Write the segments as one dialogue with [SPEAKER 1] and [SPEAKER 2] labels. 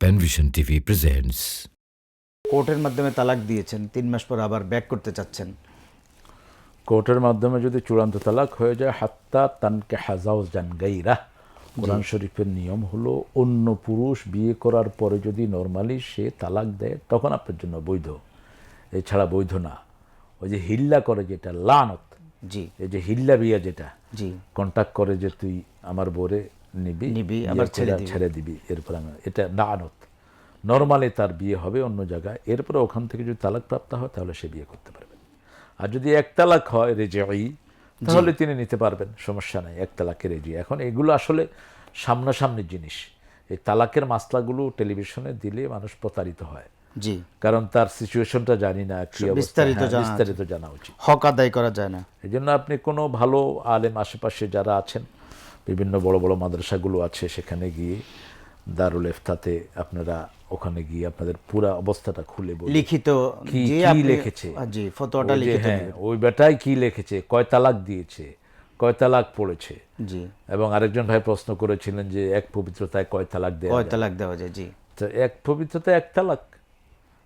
[SPEAKER 1] Panvision TV presents
[SPEAKER 2] কোর্টের মাধ্যমে তালাক দিয়েছেন তিন মাস পর আবার ব্যাক করতে চাচ্ছেন।
[SPEAKER 3] কোর্টের মাধ্যমে যদি চূড়ান্ত তালাক হয়ে যায় হাত্তা তানকে হাজাও জান গাইরা। কোরআন শরীফের নিয়ম হলো অন্য পুরুষ বিয়ে করার পরে যদি নর্মালি সে তালাক দেয় তখন আপনার জন্য বৈধ। এছাড়া বৈধ না। ওই যে হিল্লা করে যেটা লানত।
[SPEAKER 2] জি।
[SPEAKER 3] এই যে হিল্লা বিয়া যেটা
[SPEAKER 2] জি।
[SPEAKER 3] কন্ট্যাক্ট করে যে তুই আমার বোরে নিবি
[SPEAKER 2] নিবি, আবার ছেড়ে দিবি।
[SPEAKER 3] ছেড়ে দিবি এরপর আমি- এটা লানত। নর্মালি তার বিয়ে হবে অন্য জায়গায়। এরপরে ওখান থেকে যদি তালাক প্রাপ্ত হয় তাহলে সে বিয়ে করতে পারবে। আর যদি এক তালাক হয় রেজাই তাহলে তিনি নিতে পারবেন সমস্যা নাই এক তালাকে রেজি এখন এগুলো আসলে সামনাসামনি জিনিস। এই তালাকের মাসলাগুলো টেলিভিশনে দিলে মানুষ প্রতারিত হয়।
[SPEAKER 2] জি।
[SPEAKER 3] কারণ তার সিচুয়েশনটা জানি না কি
[SPEAKER 2] বিস্তারিত
[SPEAKER 3] হ্যাঁ,
[SPEAKER 2] জানা
[SPEAKER 3] বিস্তারিত জানা উচিত।
[SPEAKER 2] হক আদায় করা যায় না।
[SPEAKER 3] এই জন্য আপনি কোনো ভালো আলেম আশেপাশে যারা আছেন বিভিন্ন বড় বড় মাদ্রাসাগুলো আছে সেখানে গিয়ে দারুল ইফতাতে আপনারা ওখানে গিয়ে আপনাদের পুরা অবস্থাটা খুলে
[SPEAKER 2] লিখিত
[SPEAKER 3] কি কি লিখেছে?
[SPEAKER 2] জি ফতোয়াটা লিখিত
[SPEAKER 3] হ্যাঁ ওই বেটাই কি লিখেছে? কয় তালাক দিয়েছে? কয় তালাক পড়েছে?
[SPEAKER 2] জি।
[SPEAKER 3] এবং আরেকজন ভাই প্রশ্ন করেছিলেন যে এক পবিত্রতায় কয় তালাক দেওয়া
[SPEAKER 2] কয় তালাক দেওয়া যায়? জি।
[SPEAKER 3] তো এক পবিত্রতায় এক তালাক?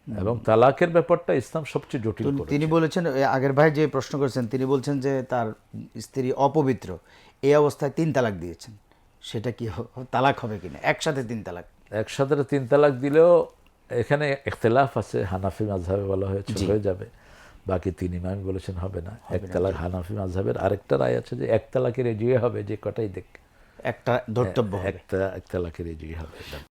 [SPEAKER 3] এবং তালাকের ব্যাপারটা ইসলাম সবচেয়ে জটিল
[SPEAKER 2] তিনি বলেছেন আগের ভাই যে প্রশ্ন করেছেন তিনি বলছেন যে তার স্ত্রী অপবিত্র এই অবস্থায় তিন তালাক দিয়েছেন। সেটা কি তালাক হবে কিনা? একসাথে তিন তালাক।
[SPEAKER 3] একসাথে তিন তালাক দিলেও এখানে ইখতলাফ আছে হানাফি মাঝহাবে বলা হয়েছে হয়ে যাবে। বাকি তিন ইমাম বলেছেন হবে না। এক তালাক হানাফি মাঝহাবের আরেকটা রায় আছে যে এক তালাকের এজিয়ে হবে যে কটাই দেখ।
[SPEAKER 2] একটা ধর্তব্য হবে।
[SPEAKER 3] একটা এক তালাকের এজিয়ে হবে।